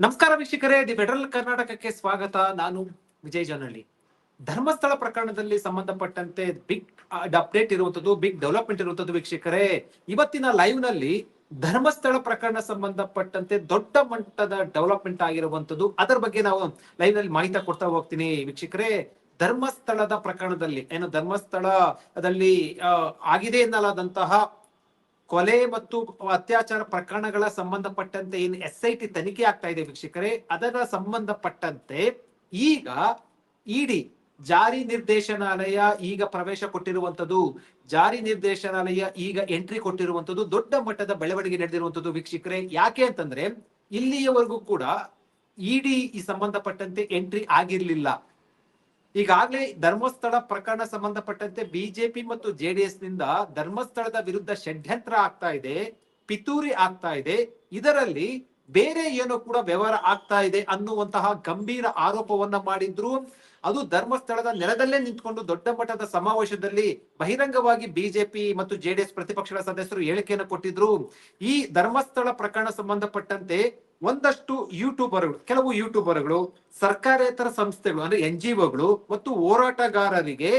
ನಮಸ್ಕಾರ ವೀಕ್ಷಕರೇ, the federal ಕರ್ನಾಟಕಕ್ಕೆ ಸ್ವಾಗತ. ನಾನು ವಿಜಯ್ ಜನಹಳ್ಳಿ ಧರ್ಮಸ್ಥಳ ಪ್ರಕರಣದಲ್ಲಿ ಸಂಬಂಧಪಟ್ಟಂತೆ ಬಿಗ್ ಅಪ್ಡೇಟ್ ಇರುವಂತದ್ದು ಬಿಗ್ ಡೆವಲಪ್ಮೆಂಟ್ ಇರುವಂತದ್ದು ವೀಕ್ಷಕರೇ, ಇವತ್ತಿನ ಲೈವ್ನಲ್ಲಿ ಧರ್ಮಸ್ಥಳ ಪ್ರಕರಣ ಸಂಬಂಧಪಟ್ಟಂತೆ ದೊಡ್ಡ ಮಟ್ಟದ ಡೆವಲಪ್ಮೆಂಟ್ ಆಗಿರುವಂತದ್ದು ಅದರ ಬಗ್ಗೆ ನಾವು ಲೈವ್ನಲ್ಲಿ ಮಾಹಿತಿ ಕೊಡ್ತಾ ಹೋಗ್ತೀನಿ ವೀಕ್ಷಕರೇ. ಧರ್ಮಸ್ಥಳದ ಪ್ರಕರಣದಲ್ಲಿ, ಏನು ಧರ್ಮಸ್ಥಳದಲ್ಲಿ ಆಗಿದೆ ಎನ್ನಲಾದಂತಹ ಕೊಲೆ ಮತ್ತು ಅತ್ಯಾಚಾರ ಪ್ರಕರಣಗಳ ಸಂಬಂಧಪಟ್ಟಂತೆ ಏನು ಎಸ್ ಐ ಟಿ ತನಿಖೆ ಆಗ್ತಾ ಇದೆ ವೀಕ್ಷಕರೇ. ಅದರ ಸಂಬಂಧಪಟ್ಟಂತೆ ಈಗ ಇಡಿ ಜಾರಿ ನಿರ್ದೇಶನಾಲಯ ಈಗ ಪ್ರವೇಶ ಕೊಟ್ಟಿರುವಂತದ್ದು ಜಾರಿ ನಿರ್ದೇಶನಾಲಯ ಈಗ ಎಂಟ್ರಿ ಕೊಟ್ಟಿರುವಂತದ್ದು ದೊಡ್ಡ ಮಟ್ಟದ ಬೆಳವಣಿಗೆ ನಡೆದಿರುವಂತದ್ದು ವೀಕ್ಷಕರೇ. ಯಾಕೆ ಅಂತಂದ್ರೆ ಇಲ್ಲಿಯವರೆಗೂ ಕೂಡ ಇಡಿ ಈ ಸಂಬಂಧಪಟ್ಟಂತೆ ಎಂಟ್ರಿ ಆಗಿರ್ಲಿಲ್ಲ. ಈಗಾಗಲೇ ಧರ್ಮಸ್ಥಳ ಪ್ರಕರಣ ಸಂಬಂಧಪಟ್ಟಂತೆ ಬಿಜೆಪಿ ಮತ್ತು ಜೆಡಿಎಸ್ನಿಂದ ಧರ್ಮಸ್ಥಳದ ವಿರುದ್ಧ ಷಡ್ಯಂತ್ರ ಆಗ್ತಾ ಇದೆ, ಪಿತೂರಿ ಆಗ್ತಾ ಇದೆ. ಇದರಲ್ಲಿ ಬೇರೆ ಏನೋ ಕೂಡ ವ್ಯವಹಾರ ಆಗ್ತಾ ಇದೆ ಅನ್ನುವಂತಹ ಗಂಭೀರ ಆರೋಪವನ್ನ ಮಾಡಿದ್ರು. ಅದು ಧರ್ಮಸ್ಥಳದ ನೆಲದಲ್ಲೇ ನಿಂತ್ಕೊಂಡು ದೊಡ್ಡ ಮಟ್ಟದ ಸಮಾವೇಶದಲ್ಲಿ ಬಹಿರಂಗವಾಗಿ ಬಿಜೆಪಿ ಮತ್ತು ಜೆಡಿಎಸ್ ಪ್ರತಿಪಕ್ಷಗಳ ಸದಸ್ಯರು ಹೇಳಿಕೆಯನ್ನು ಕೊಟ್ಟಿದ್ರು. ಈ ಧರ್ಮಸ್ಥಳ ಪ್ರಕರಣ ಸಂಬಂಧಪಟ್ಟಂತೆ ಒಂದಷ್ಟು ಯೂಟ್ಯೂಬರ್ಗಳು, ಕೆಲವು ಯೂಟ್ಯೂಬರ್ಗಳು, ಸರ್ಕಾರೇತರ ಸಂಸ್ಥೆಗಳು, ಅಂದ್ರೆ ಎನ್ ಜಿ ಒಗಳು ಮತ್ತು ಹೋರಾಟಗಾರರಿಗೆ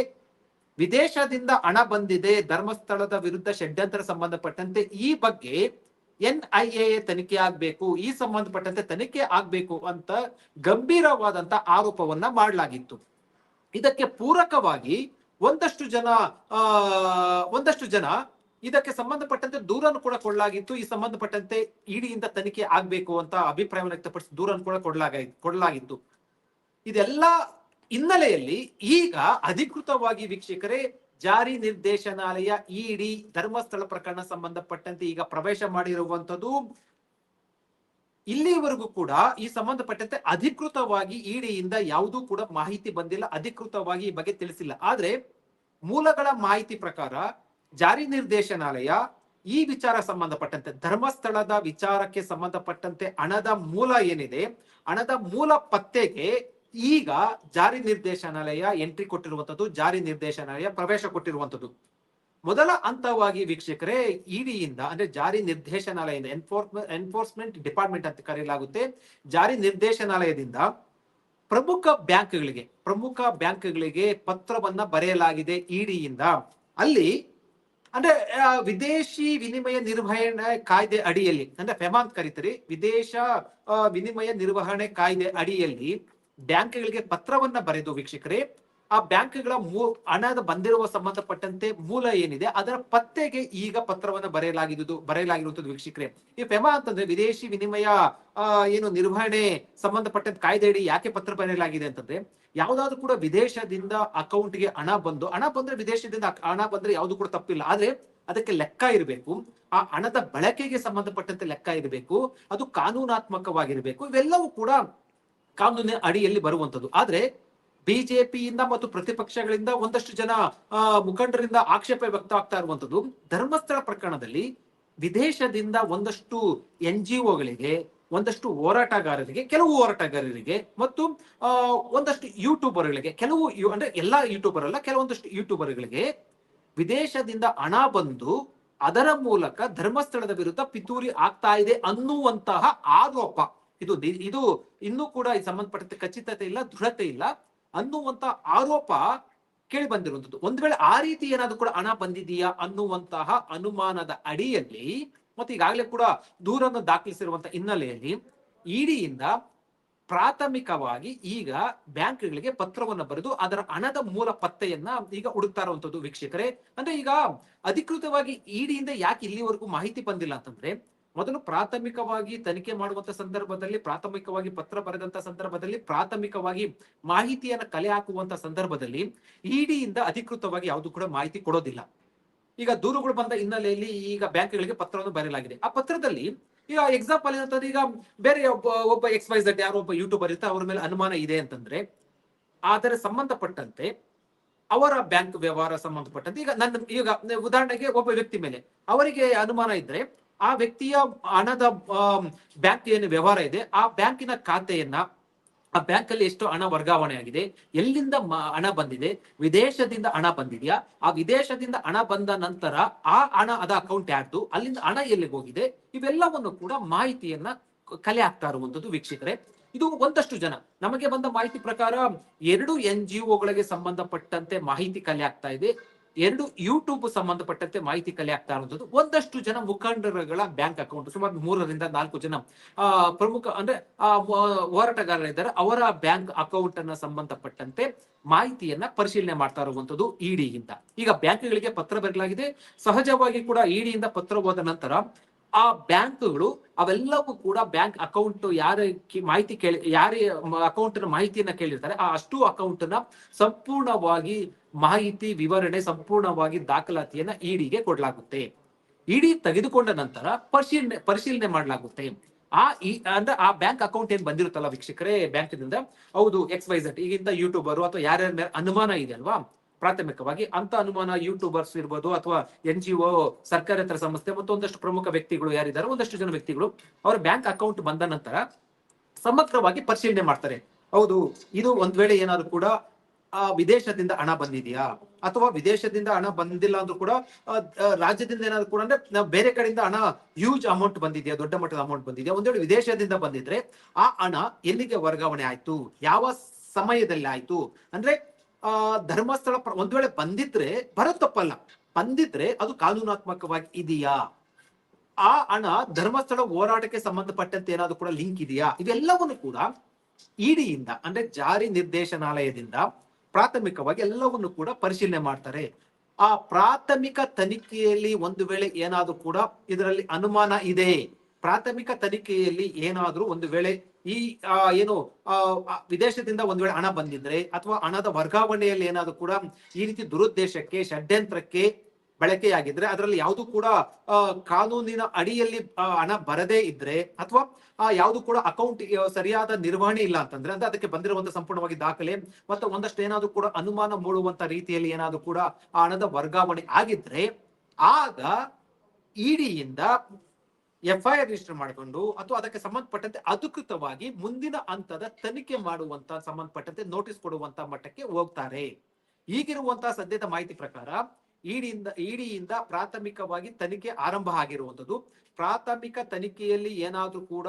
ವಿದೇಶದಿಂದ ಹಣ ಬಂದಿದೆ, ಧರ್ಮಸ್ಥಳದ ವಿರುದ್ಧ ಷಡ್ಯಂತ್ರ ಸಂಬಂಧಪಟ್ಟಂತೆ ಈ ಬಗ್ಗೆ ಎನ್ ಐ ಎ ತನಿಖೆ ಆಗ್ಬೇಕು, ಈ ಸಂಬಂಧಪಟ್ಟಂತೆ ತನಿಖೆ ಆಗ್ಬೇಕು ಅಂತ ಗಂಭೀರವಾದಂತ ಆರೋಪವನ್ನ ಮಾಡಲಾಗಿತ್ತು. ಇದಕ್ಕೆ ಪೂರಕವಾಗಿ ಒಂದಷ್ಟು ಜನ ಒಂದಷ್ಟು ಜನ ಇದಕ್ಕೆ ಸಂಬಂಧಪಟ್ಟಂತೆ ದೂರನ್ನು ಕೂಡ ಕೊಡಲಾಗಿತ್ತು. ಈ ಸಂಬಂಧಪಟ್ಟಂತೆ ಇಡಿಯಿಂದ ತನಿಖೆ ಆಗ್ಬೇಕು ಅಂತ ಅಭಿಪ್ರಾಯವನ್ನು ವ್ಯಕ್ತಪಡಿಸಿ ದೂರನ್ನು ಕೂಡ ಕೊಡಲಾಗ, ಕೊಡಲಾಗಿತ್ತು. ಇದೆಲ್ಲ ಹಿನ್ನೆಲೆಯಲ್ಲಿ ಈಗ ಅಧಿಕೃತವಾಗಿ ವೀಕ್ಷಕರೇ, ಜಾರಿ ನಿರ್ದೇಶನಾಲಯ, ಇಡಿ, ಧರ್ಮಸ್ಥಳ ಪ್ರಕರಣ ಸಂಬಂಧಪಟ್ಟಂತೆ ಈಗ ಪ್ರವೇಶ ಮಾಡಿರುವಂತದ್ದು ಇಲ್ಲಿವರೆಗೂ ಕೂಡ ಈ ಸಂಬಂಧಪಟ್ಟಂತೆ ಅಧಿಕೃತವಾಗಿ ಇಡಿಯಿಂದ ಯಾವುದೂ ಕೂಡ ಮಾಹಿತಿ ಬಂದಿಲ್ಲ, ಅಧಿಕೃತವಾಗಿ ಈ ಬಗ್ಗೆ ತಿಳಿಸಿಲ್ಲ. ಆದ್ರೆ ಮೂಲಗಳ ಮಾಹಿತಿ ಪ್ರಕಾರ ಜಾರಿ ನಿರ್ದೇಶನಾಲಯ ಈ ವಿಚಾರ ಸಂಬಂಧಪಟ್ಟಂತೆ, ಧರ್ಮಸ್ಥಳದ ವಿಚಾರಕ್ಕೆ ಸಂಬಂಧಪಟ್ಟಂತೆ ಹಣದ ಮೂಲ ಏನಿದೆ, ಹಣದ ಮೂಲ ಪತ್ತೆಗೆ ಈಗ ಜಾರಿ ನಿರ್ದೇಶನಾಲಯ ಎಂಟ್ರಿ ಕೊಟ್ಟಿರುವಂತದ್ದು ಜಾರಿ ನಿರ್ದೇಶನಾಲಯ ಪ್ರವೇಶ ಕೊಟ್ಟಿರುವಂತದ್ದು ಮೊದಲ ಹಂತವಾಗಿ ವೀಕ್ಷಕರೇ, ಇಡಿಯಿಂದ ಅಂದ್ರೆ ಜಾರಿ ನಿರ್ದೇಶನಾಲಯದಿಂದ ಎನ್ಫೋರ್ಸ್ಮೆಂಟ್ ಎನ್ಫೋರ್ಸ್ಮೆಂಟ್ ಡಿಪಾರ್ಟ್ಮೆಂಟ್ ಅಂತ ಕರೆಯಲಾಗುತ್ತೆ. ಜಾರಿ ನಿರ್ದೇಶನಾಲಯದಿಂದ ಪ್ರಮುಖ ಬ್ಯಾಂಕ್ಗಳಿಗೆ ಪ್ರಮುಖ ಬ್ಯಾಂಕ್ಗಳಿಗೆ ಪತ್ರವನ್ನ ಬರೆಯಲಾಗಿದೆ ಇಡಿಯಿಂದ. ಅಲ್ಲಿ ಅಂದ್ರೆ ವಿದೇಶಿ ವಿನಿಮಯ ನಿರ್ವಹಣೆ ಕಾಯ್ದೆ ಅಡಿಯಲ್ಲಿ, ಅಂದ್ರೆ ಫೆಮಾ ಕರೀತಾರೆ, ವಿದೇಶ ವಿನಿಮಯ ನಿರ್ವಹಣೆ ಕಾಯ್ದೆ ಅಡಿಯಲ್ಲಿ ಬ್ಯಾಂಕ್ಗಳಿಗೆ ಪತ್ರವನ್ನ ಬರೆದು ವೀಕ್ಷಕರೇ ಆ ಬ್ಯಾಂಕ್ಗಳ ಹಣದ ಬಂದಿರುವ ಸಂಬಂಧಪಟ್ಟಂತೆ ಮೂಲ ಏನಿದೆ, ಅದರ ಪತ್ತೆಗೆ ಈಗ ಪತ್ರವನ್ನ ಬರೆಯಲಾಗಿದ್ದು ಬರೆಯಲಾಗಿರುವಂತದ್ದು ವೀಕ್ಷಕರೇ. ಈ ಫೆಮಾ ಅಂತಂದ್ರೆ ವಿದೇಶಿ ವಿನಿಮಯ ಏನು ನಿರ್ವಹಣೆ ಸಂಬಂಧಪಟ್ಟಂತ ಕಾಯ್ದೆಯಡಿ ಯಾಕೆ ಪತ್ರ ಬರೆಯಲಾಗಿದೆ ಅಂತಂದ್ರೆ, ಯಾವ್ದಾದ್ರು ಕೂಡ ವಿದೇಶದಿಂದ ಅಕೌಂಟ್ಗೆ ಹಣ ಬಂದು, ಹಣ ಬಂದ್ರೆ ವಿದೇಶದಿಂದ ಹಣ ಬಂದ್ರೆ ಯಾವ್ದು ಕೂಡ ತಪ್ಪಿಲ್ಲ. ಆದ್ರೆ ಅದಕ್ಕೆ ಲೆಕ್ಕ ಇರಬೇಕು. ಆ ಹಣದ ಬಳಕೆಗೆ ಸಂಬಂಧಪಟ್ಟಂತೆ ಲೆಕ್ಕ ಇರಬೇಕು. ಅದು ಕಾನೂನಾತ್ಮಕವಾಗಿರ್ಬೇಕು. ಇವೆಲ್ಲವೂ ಕೂಡ ಕಾನೂನಿನ ಅಡಿಯಲ್ಲಿ ಬರುವಂತದ್ದು ಆದ್ರೆ ಬಿಜೆಪಿಯಿಂದ ಮತ್ತು ಪ್ರತಿಪಕ್ಷಗಳಿಂದ ಒಂದಷ್ಟು ಜನ ಮುಖಂಡರಿಂದ ಆಕ್ಷೇಪ ವ್ಯಕ್ತ ಆಗ್ತಾ ಇರುವಂತದ್ದು ಧರ್ಮಸ್ಥಳ ಪ್ರಕರಣದಲ್ಲಿ ವಿದೇಶದಿಂದ ಒಂದಷ್ಟು ಎನ್ ಜಿ ಒಗಳಿಗೆ ಒಂದಷ್ಟು ಹೋರಾಟಗಾರರಿಗೆ, ಕೆಲವು ಹೋರಾಟಗಾರರಿಗೆ ಮತ್ತು ಒಂದಷ್ಟು ಯೂಟ್ಯೂಬರ್ಗಳಿಗೆ, ಕೆಲವು ಅಂದ್ರೆ ಎಲ್ಲಾ ಯೂಟ್ಯೂಬರ್ ಅಲ್ಲ, ಕೆಲವೊಂದಷ್ಟು ಯೂಟ್ಯೂಬರ್ಗಳಿಗೆ ವಿದೇಶದಿಂದ ಹಣ ಬಂದು ಅದರ ಮೂಲಕ ಧರ್ಮಸ್ಥಳದ ವಿರುದ್ಧ ಪಿತೂರಿ ಆಗ್ತಾ ಇದೆ ಅನ್ನುವಂತಹ ಆರೋಪ. ಇದು ಇದು ಇನ್ನೂ ಕೂಡ ಸಂಬಂಧಪಟ್ಟಂತೆ ಖಚಿತತೆ ಇಲ್ಲ, ದೃಢತೆ ಇಲ್ಲ. ಅನ್ನುವಂತ ಆರೋಪ ಕೇಳಿ ಬಂದಿರುವಂತದ್ದು ಒಂದ್ ವೇಳೆ ಆ ರೀತಿ ಏನಾದ್ರು ಕೂಡ ಹಣ ಬಂದಿದೆಯಾ ಅನ್ನುವಂತಹ ಅನುಮಾನದ ಅಡಿಯಲ್ಲಿ, ಮತ್ತೆ ಈಗಾಗಲೇ ಕೂಡ ದೂರನ್ನು ದಾಖಲಿಸಿರುವಂತ ಹಿನ್ನೆಲೆಯಲ್ಲಿ ಇಡಿಯಿಂದ ಪ್ರಾಥಮಿಕವಾಗಿ ಈಗ ಬ್ಯಾಂಕ್ಗಳಿಗೆ ಪತ್ರವನ್ನು ಬರೆದು ಅದರ ಹಣದ ಮೂಲ ಪತ್ತೆಯನ್ನ ಈಗ ಹುಡುಕ್ತಾ ಇರುವಂತದ್ದು ವೀಕ್ಷಕರೇ. ಅಂದ್ರೆ ಈಗ ಅಧಿಕೃತವಾಗಿ ಇಡಿಯಿಂದ ಯಾಕೆ ಇಲ್ಲಿವರೆಗೂ ಮಾಹಿತಿ ಬಂದಿಲ್ಲ ಅಂತಂದ್ರೆ ಮೊದಲು ಪ್ರಾಥಮಿಕವಾಗಿ ತನಿಖೆ ಮಾಡುವಂತ ಸಂದರ್ಭದಲ್ಲಿ, ಪ್ರಾಥಮಿಕವಾಗಿ ಪತ್ರ ಬರೆದಂತ ಸಂದರ್ಭದಲ್ಲಿ, ಪ್ರಾಥಮಿಕವಾಗಿ ಮಾಹಿತಿಯನ್ನು ಕಲೆ ಹಾಕುವಂತ ಸಂದರ್ಭದಲ್ಲಿ ಇಡಿಯಿಂದ ಅಧಿಕೃತವಾಗಿ ಯಾವುದು ಕೂಡ ಮಾಹಿತಿ ಕೊಡೋದಿಲ್ಲ. ಈಗ ದೂರುಗಳು ಬಂದ ಹಿನ್ನೆಲೆಯಲ್ಲಿ ಈಗ ಬ್ಯಾಂಕ್ಗಳಿಗೆ ಪತ್ರವನ್ನು ಬರೆಯಲಾಗಿದೆ. ಆ ಪತ್ರದಲ್ಲಿ ಈಗ ಎಕ್ಸಾಂಪಲ್ ಏನಂತಂದ್ರೆ ಈಗ ಬೇರೆ ಒಬ್ಬ ಎಕ್ಸ್ ವೈ ಝಡ್ ಯಾರೋ ಒಬ್ಬ ಯೂಟ್ಯೂಬರ್ ಇರುತ್ತೆ ಅವ್ರ ಮೇಲೆ ಅನುಮಾನ ಇದೆ ಅಂತಂದ್ರೆ, ಆದರೆ ಸಂಬಂಧಪಟ್ಟಂತೆ ಅವರ ಬ್ಯಾಂಕ್ ವ್ಯವಹಾರ ಸಂಬಂಧಪಟ್ಟಂತೆ, ಈಗ ನನ್ನ, ಈಗ ಉದಾಹರಣೆಗೆ ಒಬ್ಬ ವ್ಯಕ್ತಿ ಮೇಲೆ ಅವರಿಗೆ ಅನುಮಾನ ಇದ್ರೆ ಆ ವ್ಯಕ್ತಿಯ ಹಣದ ಬ್ಯಾಂಕ್ ಏನು ವ್ಯವಹಾರ ಇದೆ. ಆ ಬ್ಯಾಂಕಿನ ಖಾತೆಯನ್ನ, ಆ ಬ್ಯಾಂಕ್ ಅಲ್ಲಿ ಎಷ್ಟು ಹಣ ವರ್ಗಾವಣೆ ಆಗಿದೆ, ಎಲ್ಲಿಂದ ಹಣ ಬಂದಿದೆ, ವಿದೇಶದಿಂದ ಹಣ ಬಂದಿದೆಯಾ, ಆ ವಿದೇಶದಿಂದ ಹಣ ಬಂದ ನಂತರ ಆ ಹಣ ಅದ ಅಕೌಂಟ್ ಯಾರ್ದು, ಅಲ್ಲಿಂದ ಹಣ ಎಲ್ಲಿಗೆ ಹೋಗಿದೆ, ಇವೆಲ್ಲವನ್ನು ಕೂಡ ಮಾಹಿತಿಯನ್ನ ಕಲೆ ಆಗ್ತಾ ಇರುವಂತದ್ದು ವೀಕ್ಷಕರೇ. ಇದು ಒಂದಷ್ಟು ಜನ. ನಮಗೆ ಬಂದ ಮಾಹಿತಿ ಪ್ರಕಾರ ಎರಡು ಎನ್ ಜಿ ಒಗಳಿಗೆ ಸಂಬಂಧಪಟ್ಟಂತೆ ಮಾಹಿತಿ ಕಲೆ ಆಗ್ತಾ ಇದೆ. ಎರಡು ಯೂಟ್ಯೂಬ್ ಸಂಬಂಧಪಟ್ಟಂತೆ ಮಾಹಿತಿ ಕಲೆ ಆಗ್ತಾ ಇರುವಂತದ್ದು ಒಂದಷ್ಟು ಜನ ಮುಖಂಡರುಗಳ ಬ್ಯಾಂಕ್ ಅಕೌಂಟ್ ಸುಮಾರು ಮೂರರಿಂದ ನಾಲ್ಕು ಜನ ಪ್ರಮುಖ ಅಂದ್ರೆ ಹೋರಾಟಗಾರರಿದ್ದಾರೆ. ಅವರ ಬ್ಯಾಂಕ್ ಅಕೌಂಟ್ ಅನ್ನ ಸಂಬಂಧಪಟ್ಟಂತೆ ಮಾಹಿತಿಯನ್ನ ಪರಿಶೀಲನೆ ಮಾಡ್ತಾ ಇರುವಂತದ್ದು ಇಡಿಯಿಂದ ಈಗ ಬ್ಯಾಂಕ್ಗಳಿಗೆ ಪತ್ರ ಬರಲಾಗಿದೆ ಸಹಜವಾಗಿ ಕೂಡ ಇಡಿಯಿಂದ ಪತ್ರ ಹೋದ ನಂತರ ಆ ಬ್ಯಾಂಕ್ಗಳು ಅವೆಲ್ಲವೂ ಕೂಡ ಬ್ಯಾಂಕ್ ಅಕೌಂಟ್ ಯಾರ ಮಾಹಿತಿ ಕೇಳಿ, ಯಾರ ಅಕೌಂಟ್ ಮಾಹಿತಿಯನ್ನ ಕೇಳಿರ್ತಾರೆ, ಆ ಅಷ್ಟು ಅಕೌಂಟ್ ಸಂಪೂರ್ಣವಾಗಿ ಮಾಹಿತಿ ವಿವರಣೆ, ಸಂಪೂರ್ಣವಾಗಿ ದಾಖಲಾತಿಯನ್ನ ಇಡಿಗೆ ಕೊಡಲಾಗುತ್ತೆ. ಇಡಿ ತೆಗೆದುಕೊಂಡ ನಂತರ ಪರಿಶೀಲನೆ ಪರಿಶೀಲನೆ ಮಾಡಲಾಗುತ್ತೆ. ಆ ಈ, ಅಂದ್ರೆ ಆ ಬ್ಯಾಂಕ್ ಅಕೌಂಟ್ ಏನ್ ಬಂದಿರುತ್ತಲ್ಲ ವೀಕ್ಷಕರೇ, ಬ್ಯಾಂಕ್ನಿಂದ? ಹೌದು ಎಕ್ಸ್ ವೈ ಝಡ್ ಈಗಿಂತ ಯೂಟ್ಯೂಬರ್ ಅಥವಾ ಯಾರ್ಯಾರ ಮೇಲೆ ಅನುಮಾನ ಇದೆ ಅಲ್ವಾ? ಪ್ರಾಥಮಿಕವಾಗಿ ಅಂತ ಅನುಮಾನ ಯೂಟ್ಯೂಬರ್ಸ್ ಇರ್ಬೋದು ಅಥವಾ ಎನ್ ಜಿ ಒ ಸರ್ಕಾರೇತರ ಸಂಸ್ಥೆ ಮತ್ತು ಒಂದಷ್ಟು ಪ್ರಮುಖ ವ್ಯಕ್ತಿಗಳು ಯಾರಿದ್ದಾರೆ, ಒಂದಷ್ಟು ಜನ ವ್ಯಕ್ತಿಗಳು ಅವರ ಬ್ಯಾಂಕ್ ಅಕೌಂಟ್ ಬಂದ ನಂತರ ಸಮಗ್ರವಾಗಿ ಪರಿಶೀಲನೆ ಮಾಡ್ತಾರೆ. ಹೌದು, ಇದು ಒಂದ್ ವೇಳೆ ಏನಾದ್ರು ಕೂಡ, ಆ, ವಿದೇಶದಿಂದ ಹಣ ಬಂದಿದೆಯಾ? ಅಥವಾ ವಿದೇಶದಿಂದ ಹಣ ಬಂದಿಲ್ಲ ಅಂದ್ರೂ ಕೂಡ ರಾಜ್ಯದಿಂದ ಏನಾದ್ರು ಕೂಡ ಅಂದ್ರೆ ಬೇರೆ ಕಡೆಯಿಂದ ಹಣ ಹ್ಯೂಜ್ ಅಮೌಂಟ್ ಬಂದಿದೆಯಾ? ದೊಡ್ಡ ಮಟ್ಟದ ಅಮೌಂಟ್ ಬಂದಿದೆಯಾ? ಒಂದ್ ವೇಳೆ ವಿದೇಶದಿಂದ ಬಂದಿದ್ರೆ ಆ ಹಣ ಎಲ್ಲಿಗೆ ವರ್ಗಾವಣೆ ಆಯ್ತು? ಯಾವ ಸಮಯದಲ್ಲಿ ಆಯ್ತು? ಅಂದ್ರೆ ಆ ಧರ್ಮಸ್ಥಳ ಒಂದು ವೇಳೆ ಬಂದಿದ್ರೆ ಬರೋದ್ ತಪ್ಪಲ್ಲ. ಬಂದಿದ್ರೆ ಅದು ಕಾನೂನಾತ್ಮಕವಾಗಿ ಇದೆಯಾ? ಆ ಹಣ ಧರ್ಮಸ್ಥಳ ಹೋರಾಟಕ್ಕೆ ಸಂಬಂಧಪಟ್ಟಂತೆ ಏನಾದ್ರು ಕೂಡ ಲಿಂಕ್ ಇದೆಯಾ? ಇವೆಲ್ಲವನ್ನು ಕೂಡ ಇಡಿಯಿಂದ ಅಂದ್ರೆ ಜಾರಿ ನಿರ್ದೇಶನಾಲಯದಿಂದ ಪ್ರಾಥಮಿಕವಾಗಿ ಎಲ್ಲವನ್ನು ಕೂಡ ಪರಿಶೀಲನೆ ಮಾಡ್ತಾರೆ. ಆ ಪ್ರಾಥಮಿಕ ತನಿಖೆಯಲ್ಲಿ ಒಂದು ವೇಳೆ ಏನಾದ್ರೂ ಕೂಡ ಇದರಲ್ಲಿ ಅನುಮಾನ ಇದೆ. ಪ್ರಾಥಮಿಕ ತನಿಖೆಯಲ್ಲಿ ಏನಾದ್ರೂ ಒಂದು ವೇಳೆ ಈ ಆ, ಏನು ವಿದೇಶದಿಂದ ಒಂದ್ ವೇಳೆ ಹಣ ಬಂದಿದ್ರೆ ಅಥವಾ ಹಣದ ವರ್ಗಾವಣೆಯಲ್ಲಿ ಏನಾದ್ರು ಕೂಡ ಈ ರೀತಿ ದುರುದ್ದೇಶಕ್ಕೆ ಷಡ್ಯಂತ್ರಕ್ಕೆ ಬಳಕೆಯಾಗಿದ್ರೆ ಅದರಲ್ಲಿ ಯಾವುದು ಕೂಡ ಕಾನೂನಿನ ಅಡಿಯಲ್ಲಿ ಹಣ ಬರದೇ ಇದ್ರೆ ಅಥವಾ ಆ ಯಾವುದು ಕೂಡ ಅಕೌಂಟ್ ಸರಿಯಾದ ನಿರ್ವಹಣೆ ಇಲ್ಲ ಅಂತಂದ್ರೆ ಅಂದ್ರೆ ಅದಕ್ಕೆ ಬಂದಿರುವಂತಹ ಸಂಪೂರ್ಣವಾಗಿ ದಾಖಲೆ ಮತ್ತೆ ಒಂದಷ್ಟು ಏನಾದ್ರು ಕೂಡ ಅನುಮಾನ ಮೂಡುವಂತ ರೀತಿಯಲ್ಲಿ ಏನಾದ್ರು ಕೂಡ ಆ ಹಣದ ವರ್ಗಾವಣೆ ಆಗಿದ್ರೆ ಆಗ ಇಡಿಯಿಂದ ಎಫ್ ಐ ರಿಜಿಸ್ಟರ್ ಮಾಡಿಕೊಂಡು ಅಥವಾ ಅದಕ್ಕೆ ಸಂಬಂಧಪಟ್ಟಂತೆ ಅಧಿಕೃತವಾಗಿ ಮುಂದಿನ ಹಂತದ ತನಿಖೆ ಮಾಡುವಂತ ಸಂಬಂಧಪಟ್ಟಂತೆ ನೋಟಿಸ್ ಕೊಡುವಂತ ಮಟ್ಟಕ್ಕೆ ಹೋಗ್ತಾರೆ. ಈಗಿರುವಂತಹ ಸದ್ಯದ ಮಾಹಿತಿ ಪ್ರಕಾರ ಇಡಿಯಿಂದ ಇಡಿಯಿಂದ ಪ್ರಾಥಮಿಕವಾಗಿ ತನಿಖೆ ಆರಂಭ ಆಗಿರುವಂತದ್ದು ಪ್ರಾಥಮಿಕ ತನಿಖೆಯಲ್ಲಿ ಏನಾದ್ರೂ ಕೂಡ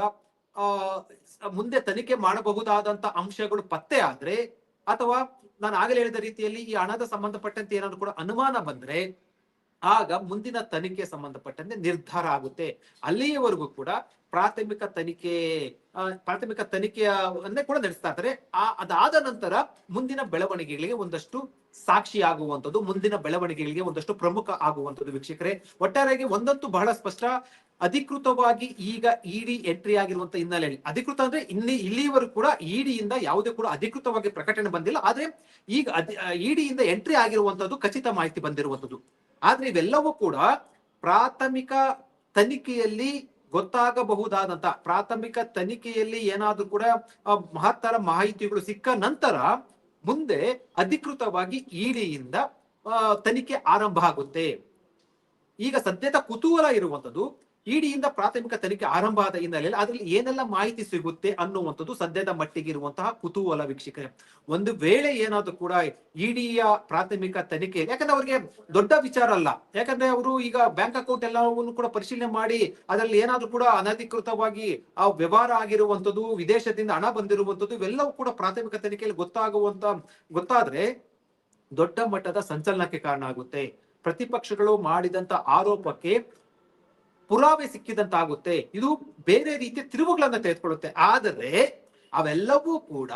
ಮುಂದೆ ತನಿಖೆ ಮಾಡಬಹುದಾದಂತ ಅಂಶಗಳು ಪತ್ತೆ ಆದ್ರೆ ಅಥವಾ ನಾನು ಆಗಲೇ ಹೇಳಿದ ರೀತಿಯಲ್ಲಿ ಈ ಹಣದ ಸಂಬಂಧಪಟ್ಟಂತೆ ಏನಾದ್ರು ಕೂಡ ಅನುಮಾನ ಬಂದ್ರೆ ಆಗ ಮುಂದಿನ ತನಿಖೆ ಸಂಬಂಧಪಟ್ಟಂತೆ ನಿರ್ಧಾರ ಆಗುತ್ತೆ. ಅಲ್ಲಿಯವರೆಗೂ ಕೂಡ ಪ್ರಾಥಮಿಕ ತನಿಖೆ ಪ್ರಾಥಮಿಕ ತನಿಖೆಯನ್ನೇ ಕೂಡ ನಡೆಸ್ತಾ ಇದ್ದಾರೆ. ಆ, ಅದಾದ ನಂತರ ಮುಂದಿನ ಬೆಳವಣಿಗೆಗಳಿಗೆ ಒಂದಷ್ಟು ಸಾಕ್ಷಿ ಆಗುವಂತದ್ದು ಮುಂದಿನ ಬೆಳವಣಿಗೆಗಳಿಗೆ ಒಂದಷ್ಟು ಪ್ರಮುಖ ಆಗುವಂತದ್ದು ವೀಕ್ಷಕರೇ. ಒಟ್ಟಾರೆಯಾಗಿ ಒಂದಂತೂ ಬಹಳ ಸ್ಪಷ್ಟ. ಅಧಿಕೃತವಾಗಿ ಈಗ ಇಡಿ ಎಂಟ್ರಿ ಆಗಿರುವಂತ ಹಿನ್ನೆಲೆಯಲ್ಲಿ, ಅಧಿಕೃತ ಅಂದ್ರೆ ಇಲ್ಲಿ ಇಲ್ಲಿವರೆಗೂ ಕೂಡ ಇಡಿಯಿಂದ ಯಾವುದೇ ಕೂಡ ಅಧಿಕೃತವಾಗಿ ಪ್ರಕಟಣೆ ಬಂದಿಲ್ಲ. ಆದ್ರೆ ಈಗ ಇಡಿಯಿಂದ ಎಂಟ್ರಿ ಆಗಿರುವಂತದ್ದು ಖಚಿತ ಮಾಹಿತಿ ಬಂದಿರುವಂತದ್ದು ಆದ್ರೆ ಇವೆಲ್ಲವೂ ಕೂಡ ಪ್ರಾಥಮಿಕ ತನಿಖೆಯಲ್ಲಿ ಗೊತ್ತಾಗಬಹುದಾದಂತ, ಪ್ರಾಥಮಿಕ ತನಿಖೆಯಲ್ಲಿ ಏನಾದ್ರೂ ಕೂಡ ಮಹತ್ತರ ಮಾಹಿತಿಗಳು ಸಿಕ್ಕ ನಂತರ ಮುಂದೆ ಅಧಿಕೃತವಾಗಿ ಇಡಿಯಿಂದ ತನಿಖೆ ಆರಂಭ ಆಗುತ್ತೆ. ಈಗ ಸದ್ಯದ ಕುತೂಹಲ ಇರುವಂತದ್ದು ಇಡಿಯಿಂದ ಪ್ರಾಥಮಿಕ ತನಿಖೆ ಆರಂಭ ಆದ ಹಿನ್ನೆಲೆಯಲ್ಲಿ ಅದರಲ್ಲಿ ಏನೆಲ್ಲ ಮಾಹಿತಿ ಸಿಗುತ್ತೆ ಅನ್ನುವಂಥದ್ದು ಸದ್ಯದ ಮಟ್ಟಿಗೆ ಇರುವಂತಹ ಕುತೂಹಲ ವೀಕ್ಷಕರೇ. ಒಂದು ವೇಳೆ ಏನಾದರೂ ಕೂಡ ಇಡಿಯ ಪ್ರಾಥಮಿಕ ತನಿಖೆ, ಯಾಕಂದ್ರೆ ಅವರಿಗೆ ದೊಡ್ಡ ವಿಚಾರ ಅಲ್ಲ. ಯಾಕಂದ್ರೆ ಅವರು ಈಗ ಬ್ಯಾಂಕ್ ಅಕೌಂಟ್ ಎಲ್ಲವನ್ನು ಕೂಡ ಪರಿಶೀಲನೆ ಮಾಡಿ ಅದರಲ್ಲಿ ಏನಾದರೂ ಕೂಡ ಅನಧಿಕೃತವಾಗಿ ಆ ವ್ಯವಹಾರ ಆಗಿರುವಂತದ್ದು ವಿದೇಶದಿಂದ ಹಣ ಬಂದಿರುವಂತದ್ದು ಇವೆಲ್ಲವೂ ಕೂಡ ಪ್ರಾಥಮಿಕ ತನಿಖೆಯಲ್ಲಿ ಗೊತ್ತಾಗುವಂತ, ಗೊತ್ತಾದ್ರೆ ದೊಡ್ಡ ಮಟ್ಟದ ಸಂಚಲನಕ್ಕೆ ಕಾರಣ ಆಗುತ್ತೆ. ಪ್ರತಿಪಕ್ಷಗಳು ಮಾಡಿದಂತ ಆರೋಪಕ್ಕೆ ಪುರಾವೆ ಸಿಕ್ಕಿದಂತಾಗುತ್ತೆ. ಇದು ಬೇರೆ ರೀತಿಯ ತಿರುವುಗಳನ್ನ ತೆಗೆದುಕೊಳ್ಳುತ್ತೆ. ಆದರೆ ಅವೆಲ್ಲವೂ ಕೂಡ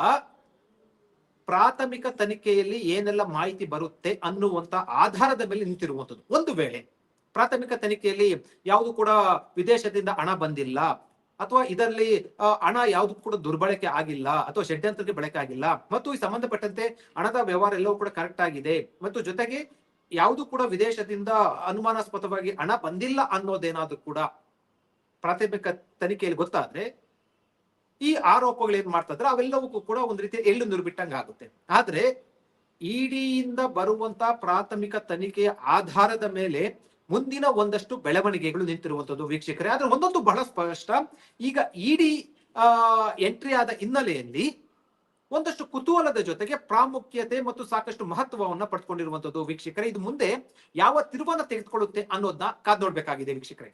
ಪ್ರಾಥಮಿಕ ತನಿಖೆಯಲ್ಲಿ ಏನೆಲ್ಲ ಮಾಹಿತಿ ಬರುತ್ತೆ ಅನ್ನುವಂತ ಆಧಾರದ ಮೇಲೆ ನಿಂತಿರುವಂತದ್ದು ಒಂದು ವೇಳೆ ಪ್ರಾಥಮಿಕ ತನಿಖೆಯಲ್ಲಿ ಯಾವುದು ಕೂಡ ವಿದೇಶದಿಂದ ಹಣ ಬಂದಿಲ್ಲ, ಅಥವಾ ಇದರಲ್ಲಿ ಹಣ ಯಾವುದು ಕೂಡ ದುರ್ಬಳಕೆ ಆಗಿಲ್ಲ, ಅಥವಾ ಷಡ್ಯಂತ್ರಕ್ಕೆ ಬಳಕೆ ಆಗಿಲ್ಲ, ಮತ್ತು ಈ ಸಂಬಂಧಪಟ್ಟಂತೆ ಹಣದ ವ್ಯವಹಾರ ಎಲ್ಲವೂ ಕೂಡ ಕರೆಕ್ಟ್ ಆಗಿದೆ, ಮತ್ತು ಜೊತೆಗೆ ಯಾವುದು ಕೂಡ ವಿದೇಶದಿಂದ ಅನುಮಾನಾಸ್ಪದವಾಗಿ ಹಣ ಬಂದಿಲ್ಲ ಅನ್ನೋದೇನಾದ್ರೂ ಕೂಡ ಪ್ರಾಥಮಿಕ ತನಿಖೆಯಲ್ಲಿ ಗೊತ್ತಾದ್ರೆ ಈ ಆರೋಪಗಳು ಏನ್ ಮಾಡ್ತಾ ಇದ್ರೆ ಅವೆಲ್ಲವಕ್ಕೂ ಕೂಡ ಒಂದ್ ರೀತಿ ಎಳ್ಳು ನೀರು ಬಿಟ್ಟಂಗ ಆಗುತ್ತೆ. ಆದ್ರೆ ಇಡಿಯಿಂದ ಬರುವಂತ ಪ್ರಾಥಮಿಕ ತನಿಖೆಯ ಆಧಾರದ ಮೇಲೆ ಮುಂದಿನ ಒಂದಷ್ಟು ಬೆಳವಣಿಗೆಗಳು ನಿಂತಿರುವಂತದ್ದು ವೀಕ್ಷಕರೇ. ಆದ್ರೆ ಒಂದೊಂದು ಬಹಳ ಸ್ಪಷ್ಟ. ಈಗ ಇಡಿ ಎಂಟ್ರಿ ಆದ ಹಿನ್ನೆಲೆಯಲ್ಲಿ ಒಂದಷ್ಟು ಕುತೂಹಲದ ಜೊತೆಗೆ ಪ್ರಾಮುಖ್ಯತೆ ಮತ್ತು ಸಾಕಷ್ಟು ಮಹತ್ವವನ್ನ ಪಡ್ಕೊಂಡಿರುವಂತದ್ದು ವೀಕ್ಷಕರೇ. ಇದು ಮುಂದೆ ಯಾವ ತಿರುವನ್ನ ತೆಗೆದುಕೊಳ್ಳುತ್ತೆ ಅನ್ನೋದನ್ನ ಕಾದ್ ನೋಡ್ಬೇಕಾಗಿದೆ ವೀಕ್ಷಕರೇ.